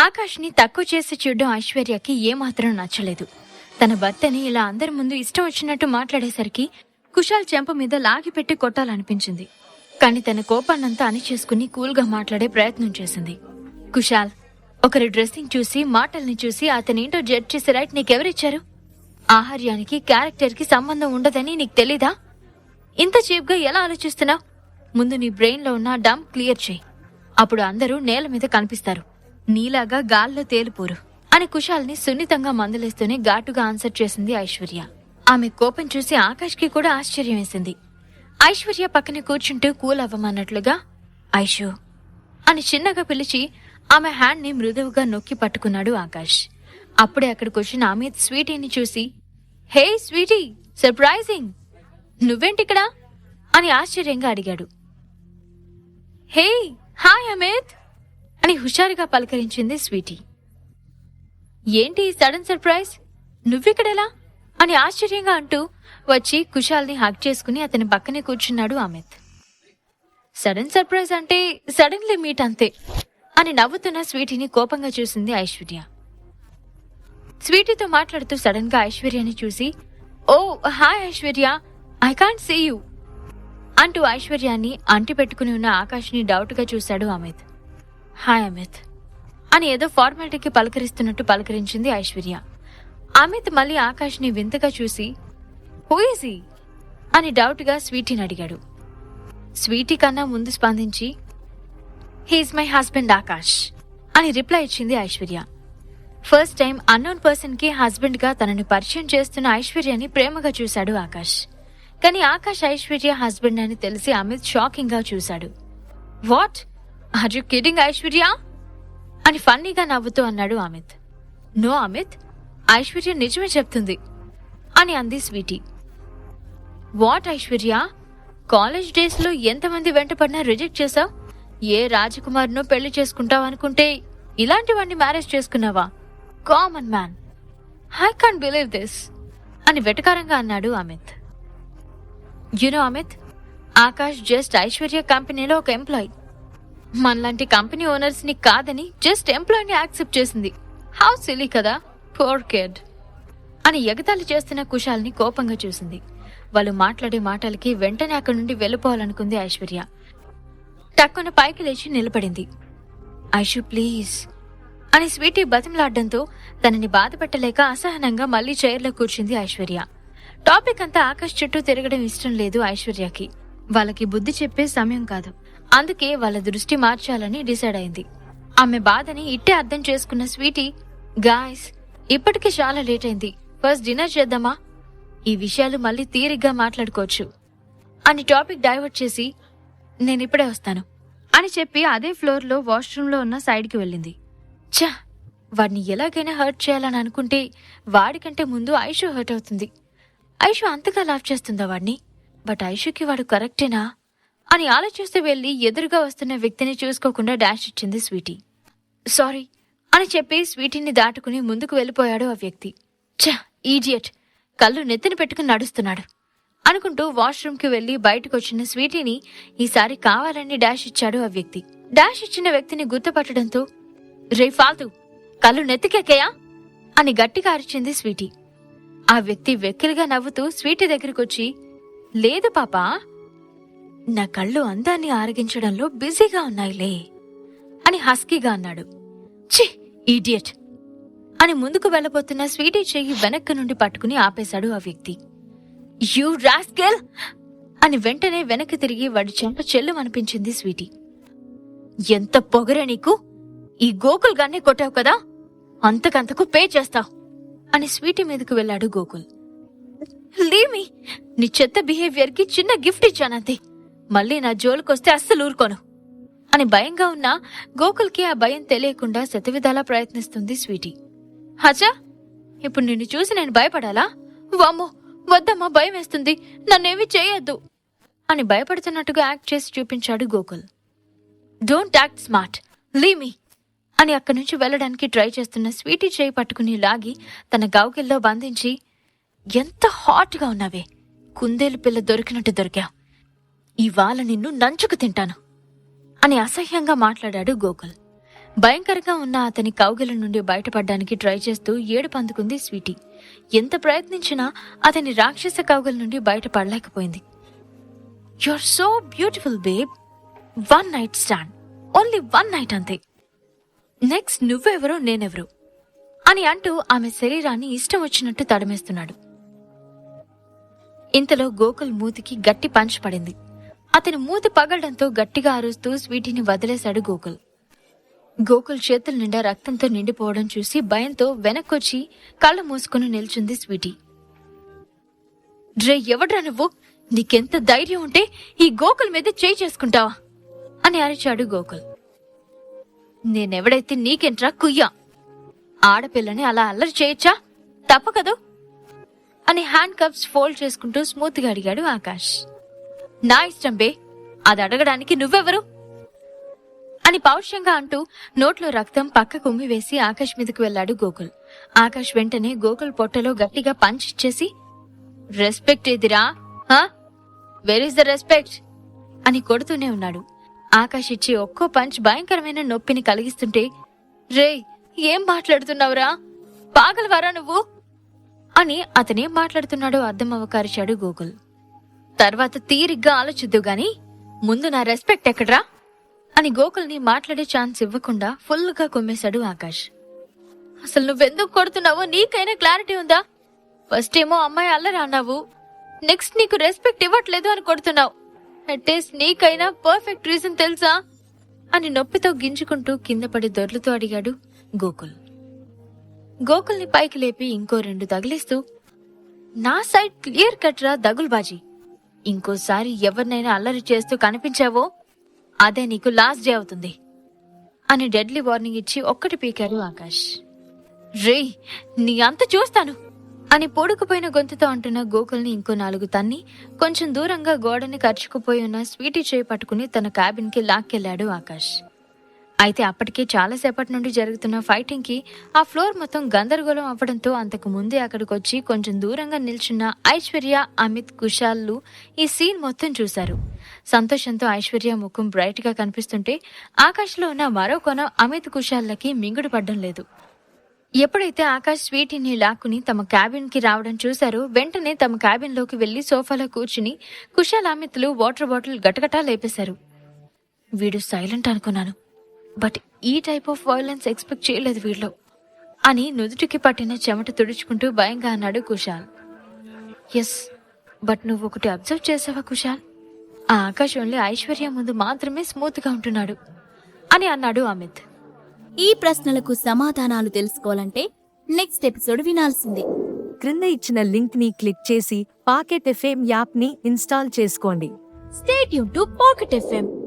ఆకాష్ని తక్కువ చేసి చూడడం ఐశ్వర్యకి ఏమాత్రం నచ్చలేదు. తన భర్తని ఇలా అందరి ముందు ఇష్టం వచ్చినట్టు మాట్లాడేసరికి కుశాల్ చెంప మీద లాగిపెట్టి కొట్టాలనిపించింది. కానీ తన కోపాన్నంతా అణిచేసుకుని కూల్గా మాట్లాడే ప్రయత్నం చేసింది. కుశాల్ ఒకరి డ్రెస్సింగ్ చూసి మాటల్ని చూసి అతనేంటో జడ్జ్ చేసే రైట్ నీకెవరిచ్చారు? ఆహార్యానికి క్యారెక్టర్కి సంబంధం ఉండదని నీకు తెలీదా? ఇంత చీప్గా ఎలా ఆలోచిస్తున్నావు? ముందు నీ బ్రెయిన్లో ఉన్న డంప్ క్లియర్ చేయి. అప్పుడు అందరూ నేల మీద కనిపిస్తారు. నీలాగా గాల్లో తేలిపోరు అని కుశాల్ని సున్నితంగా మందలేస్తూనే ఘాటుగా ఆన్సర్ చేసింది ఐశ్వర్య. ఆమె కోపం చూసి ఆకాష్కి కూడా ఆశ్చర్యం వేసింది. ఐశ్వర్య పక్కన కూర్చుంటూ కూల్ అవ్వమన్నట్లుగా ఐషు అని చిన్నగా పిలిచి ఆమె హ్యాండ్ని మృదువుగా నొక్కి పట్టుకున్నాడు ఆకాష్. అప్పుడే అక్కడికి వచ్చిన అమిత్ స్వీటీని చూసి హే స్వీటీ సర్ప్రైజింగ్! నువ్వేంటిక్కడా? అని ఆశ్చర్యంగా అడిగాడు. Hey hi Amit! అని హుషారుగా పలకరించింది స్వీటీ. ఏంటి ఈ సడన్ సర్ప్రైజ్? నువ్విక్కడెలా? అని ఆశ్చర్యంగా అంటూ వచ్చి కుషాల్ని హక్ చేసుకుని అతని పక్కనే కూర్చున్నాడు అమిత్. సడన్ సర్ప్రైజ్ అంటే సడన్లీ మీట్ అంతే అని నవ్వుతున్న స్వీటీని కోపంగా చూసింది ఐశ్వర్య. స్వీటీతో మాట్లాడుతూ సడన్గా ఐశ్వర్యని చూసి ఓ hi Aishwarya I can't see you అంటూ ఐశ్వర్యాన్ని అంటి పెట్టుకుని ఉన్న ఆకాష్ని డౌట్గా చూశాడు అమిత్. హాయ్ అమిత్. అని ఏదో ఫార్మాలిటీకి పలకరిస్తున్నట్టు పలకరించింది ఐశ్వర్య. అమిత్ మళ్ళీ ఆకాష్ని వింతగా చూసి హూయిజీ అని డౌట్గా స్వీటీని అడిగాడు. స్వీటీ కన్నా ముందు స్పందించి హీఈస్ మై హస్బెండ్ ఆకాష్. అని రిప్లై ఇచ్చింది ఐశ్వర్య. ఫస్ట్ టైం అన్నోన్ పర్సన్కి హస్బెండ్గా తనని పరిచయం చేస్తున్న ఐశ్వర్యని ప్రేమగా చూశాడు ఆకాష్. కానీ ఆకాష్ ఐశ్వర్య హస్బెండ్ అని తెలిసి అమిత్ షాకింగ్గా చూశాడు. What are you kidding Aishwarya అని ఫన్నీగా నవ్వుతూ అన్నాడు అమిత్. నో అమిత్. ఐశ్వర్య నిజమే చెప్తుంది అని అంది స్వీటీ. వాట్ ఐశ్వర్య? కాలేజ్ డేస్లో ఎంతమంది వెంటపడినా రిజెక్ట్ చేశావు ఏ రాజకుమార్ను పెళ్ళి చేసుకుంటావు అనుకుంటే ఇలాంటివన్నీ మ్యారేజ్ చేసుకున్నావా? Come on man. I can believe this అని వెటకారంగా అన్నాడు Amit. You know Amit. Akash just Aishwarya కంపెనీలో ఒక ఎంప్లాయ్. మనలాంటి కంపెనీ ఓనర్స్ని కాదని జస్ట్ ఎంప్లాయీని యాక్సెప్ట్ చేసింది. హౌ సిలీ కదా పోర్ కెడ్. అని ఎగతాళి చేస్తున్న కుశాల్ని కోపంగా చూసింది. వాళ్ళు మాట్లాడే మాటలకి వెంటనే అక్కడి నుండి వెళ్ళిపోవాలనుకుంది ఐశ్వర్య. టక్కున పైకి లేచి నిలబడింది. ఐషు ప్లీజ్. అని స్వీటీ బతిమలాడడంతో తనని బాధ పెట్టలేక అసహనంగా మళ్ళీ చైర్లో కూర్చుంది ఐశ్వర్య. టాపిక్ అంతా ఆకాష్ చుట్టూ తిరగడం ఇష్టం లేదు ఐశ్వర్యకి. వాళ్ళకి బుద్ధి చెప్పే సమయం కాదు. అందుకే వాళ్ళ దృష్టి మార్చాలని డిసైడ్ అయింది. ఆమె బాధని ఇట్టే అర్థం చేసుకున్న స్వీటీ గాయస్ ఇప్పటికే చాలా లేట్ అయింది. ఫస్ట్ డిన్నర్ చేద్దామా? ఈ విషయాలు మళ్ళీ తీరిగ్గా మాట్లాడుకోవచ్చు. అని టాపిక్ డైవర్ట్ చేసి నేను ఇప్పుడే వస్తాను. అని చెప్పి అదే ఫ్లోర్లో వాష్రూమ్లో ఉన్న సైడ్కి వెళ్ళింది. ఛా వాడిని ఎలాగైనా హర్ట్ చేయాలని అనుకుంటే వాడికంటే ముందు ఐషు హర్ట్ అవుతుంది. ఐషు అంతగా లాఫ్ చేస్తుందా వాడిని? బట్ ఐషుకి వాడు కరెక్టేనా? అని ఆలోచిస్తూ వెళ్ళి ఎదురుగా వస్తున్న వ్యక్తిని చూసుకోకుండా డాష్ ఇచ్చింది స్వీటీ. సారీ అని చెప్పి స్వీటీని దాటుకుని ముందుకు వెళ్ళిపోయాడు ఆ వ్యక్తి. ఛ ఈజియట్ కళ్ళు నెత్తిన పెట్టుకుని నడుస్తున్నాడు అనుకుంటూ వాష్రూమ్కి వెళ్ళి బయటకు వచ్చిన స్వీటీని ఈసారి కావాలని డాష్ ఇచ్చాడు ఆ వ్యక్తి. డాష్ ఇచ్చిన వ్యక్తిని గుర్తుపట్టడంతో రే ఫాల్తు కళ్ళు నెత్తికెక్కయా? అని గట్టిగా అరిచింది స్వీటీ. ఆ వ్యక్తి వెక్కిలిగా నవ్వుతూ స్వీటీ దగ్గరకొచ్చి లేదు పాపా నా కళ్ళు అందాన్ని ఆరగించడంలో బిజీగా ఉన్నాయిలే అని హస్కీగా అన్నాడు. ఛీ ఈడియట్ అని ముందుకు వెళ్ళబోతున్న స్వీటీ చెయ్యి వెనక్కి నుండి పట్టుకుని ఆపేశాడు ఆ వ్యక్తి. యూ రాస్కెల్ అని వెంటనే వెనక్కి తిరిగి వాడి చెంప చెల్లు అనిపించింది స్వీటీ. ఎంత పొగరే నీకు? ఈ గోకుల్ గాన్నే కొట్టావు కదా? అంతకంతకు పే చేస్తావు! అని స్వీటీ మీదకు వెళ్ళాడు గోకుల్. లీమి నీ చెత్త బిహేవియర్కి చిన్న గిఫ్ట్ ఇచ్చానంతే! మళ్ళీ నా జోలికొస్తే అస్సలు ఊరుకోను. అని భయంగా ఉన్నా గోకుల్కి ఆ భయం తెలియకుండా శతవిధాలా ప్రయత్నిస్తుంది స్వీటీ. హచా ఇప్పుడు నిన్ను చూసి నేను భయపడాలా? వామ్మో వద్దమ్మా భయం వేస్తుంది. నన్నేమి చేయొద్దు. అని భయపడుతున్నట్టుగా యాక్ట్ చేసి చూపించాడు Gokul. Don't act smart. Leave me అని అక్కడి నుంచి వెళ్ళడానికి ట్రై చేస్తున్న స్వీటీ చేయి పట్టుకుని లాగి తన గౌకిల్లో బంధించి ఎంత హాట్గా ఉన్నావే. కుందేలు పిల్ల దొరికినట్టు దొరికావు. ఇవాళ నిన్ను నంచుకు తింటాను అని అసహ్యంగా మాట్లాడాడు గోకుల్. భయంకరంగా ఉన్న అతని కౌగిల నుండి బయటపడడానికి ట్రై చేస్తూ ఏడు పందుకుంది స్వీటీ. ఎంత ప్రయత్నించినా అతని రాక్షస కౌగిల నుండి బయటపడలేకపోయింది. Are so beautiful babe one night stand only one night అంతే. నెక్స్ట్ నువ్వెవరో నేనెవరు అని అంటూ ఆమె శరీరాన్ని ఇష్టం వచ్చినట్టు తడమేస్తున్నాడు. ఇంతలో గోకుల్ మూతికి గట్టి పంచ్ పడింది. అతని మూతి పగలడంతో గట్టిగా అరుస్తూ స్వీటీని వదిలేశాడు గోకుల్. గోకుల్ చేతుల నిండా రక్తంతో నిండిపోవడం చూసి భయంతో వెనక్కొచ్చి కళ్ళు మూసుకుని నిల్చుంది స్వీటీ. డ్రే ఎవడ్రా నువ్వు? నీకెంత ధైర్యం ఉంటే ఈ గోకుల్ మీద చేయి చేసుకుంటావా? అని అరిచాడు గోకుల్. నేనెవడైతే నీకెంట్రా కుయ్యా? ఆడపిల్లని అలా అల్లరి చేయొచ్చా? తప్పకదు అని హ్యాండ్ కప్స్ ఫోల్డ్ చేసుకుంటూ స్మూత్గా అడిగాడు ఆకాష్. నా ఇష్టం బే. అది అడగడానికి నువ్వెవరు? అని పౌరుషంగా అంటూ నోట్లో రక్తం పక్క కుమ్మి వేసి ఆకాష్ మీదకు వెళ్ళాడు గోకుల్. ఆకాష్ వెంటనే గోకుల్ పొట్టలో గట్టిగా పంచ్ ఇచ్చేసి రెస్పెక్ట్ ఇదిరా వెర్ ఇస్ ద రెస్పెక్ట్ అని కొడుతూనే ఉన్నాడు. ఆకాష్ ఇచ్చి ఒక్కో పంచ్ భయంకరమైన నొప్పిని కలిగిస్తుంటే రేయ్ ఏం మాట్లాడుతున్నావురా? పాగలవారా నువ్వు? అని అతనేం మాట్లాడుతున్నాడో అర్థం అవ్వకారిచాడు గోకుల్. తర్వాత తీరిగ్గా ఆలోచిద్దు గాని ముందు నా రెస్పెక్ట్ ఎక్కడ్రా? అని గోకుల్ని మాట్లాడే ఛాన్స్ ఇవ్వకుండా ఫుల్గా కొమ్మేశాడు ఆకాష్. అసలు నువ్వెందుకు కొడుతున్నావో నీకైనా క్లారిటీ ఉందా? ఫస్ట్ ఏమో అమ్మాయి అల్లరా అన్నావు. నెక్స్ట్ నీకు రెస్పెక్ట్ ఇవ్వట్లేదు అని కొడుతున్నావు. అట్లీస్ట్ నీకైనా పర్ఫెక్ట్ రీజన్ తెలుసా? అని నొప్పితో గింజుకుంటూ కింద పడి దొర్లుతూ అడిగాడు గోకుల్. గోకుల్ని పైకి లేపి ఇంకో రెండు తగిలిస్తూ నా సైడ్ క్లియర్ కట్రా దగుల్బాజీ. ఇంకోసారి ఎవరినైనా అల్లరి చేస్తూ కనిపించావో అదే నీకు లాస్ట్ డే అవుతుంది అని డెడ్లీ వార్నింగ్ ఇచ్చి ఒక్కటి పీకారు ఆకాష్. రే నీ అంత చూస్తాను అని పొడుకుపోయిన గొంతుతో అంటున్న గోకుల్ని ఇంకో నాలుగు తన్ని కొంచెం దూరంగా గోడని ఖర్చుకుపోయి ఉన్న స్వీటీ చేయి పట్టుకుని తన క్యాబిన్కి లాక్కెళ్ళాడు ఆకాష్. అయితే అప్పటికే చాలాసేపటి నుండి జరుగుతున్న ఫైటింగ్కి ఆ ఫ్లోర్ మొత్తం గందరగోళం అవ్వడంతో అంతకు ముందే అక్కడికి వచ్చి కొంచెం దూరంగా నిల్చున్న ఐశ్వర్య అమిత్ కుషాల్లు ఈ సీన్ మొత్తం చూశారు. సంతోషంతో ఐశ్వర్య ముఖం బ్రైట్గా కనిపిస్తుంటే ఆకాశ్లో ఉన్న మరో కొనం అమిత్ కుషాల్లకి మింగుడు పడ్డం లేదు. ఎప్పుడైతే ఆకాష్ స్వీటీని లాక్కుని తమ క్యాబిన్కి రావడం చూశారో వెంటనే తమ క్యాబిన్లోకి వెళ్ళి సోఫాలో కూర్చుని కుషాల్ అమిత్లు వాటర్ బాటిల్ గటగటా లేపేశారు. వీడు సైలెంట్ అనుకున్నాను. బట్ ఈ టైప్ ఆఫ్ వైలెన్స్ ఎక్స్పెక్ట్ చేయలేదు వీళ్ళు. అని నుదుటికి పట్టిన చెమట తుడుచుకుంటూ భయంగా అన్నాడు కుషాల్ ఎస్ బట్ నువ్వు ఒకటి అబ్జర్వ్ చేసావా కుషాల్ ఆ ఆకాశ్ ఓన్లీ ఐశ్వర్య ముందు మాత్రమే స్మూత్గా ఉంటున్నాడు అని అన్నాడు అమిత్. ఈ ప్రశ్నలకు సమాధానాలు తెలుసుకోవాలంటే నెక్స్ట్ ఎపిసోడ్ వినాల్సిందే. క్రింద ఇచ్చిన లింక్ని క్లిక్ చేసి పాకెట్ ఎఫ్ఎం యాప్ని ఇన్స్టాల్ చేసుకోండి. Stay tuned to pocket FM.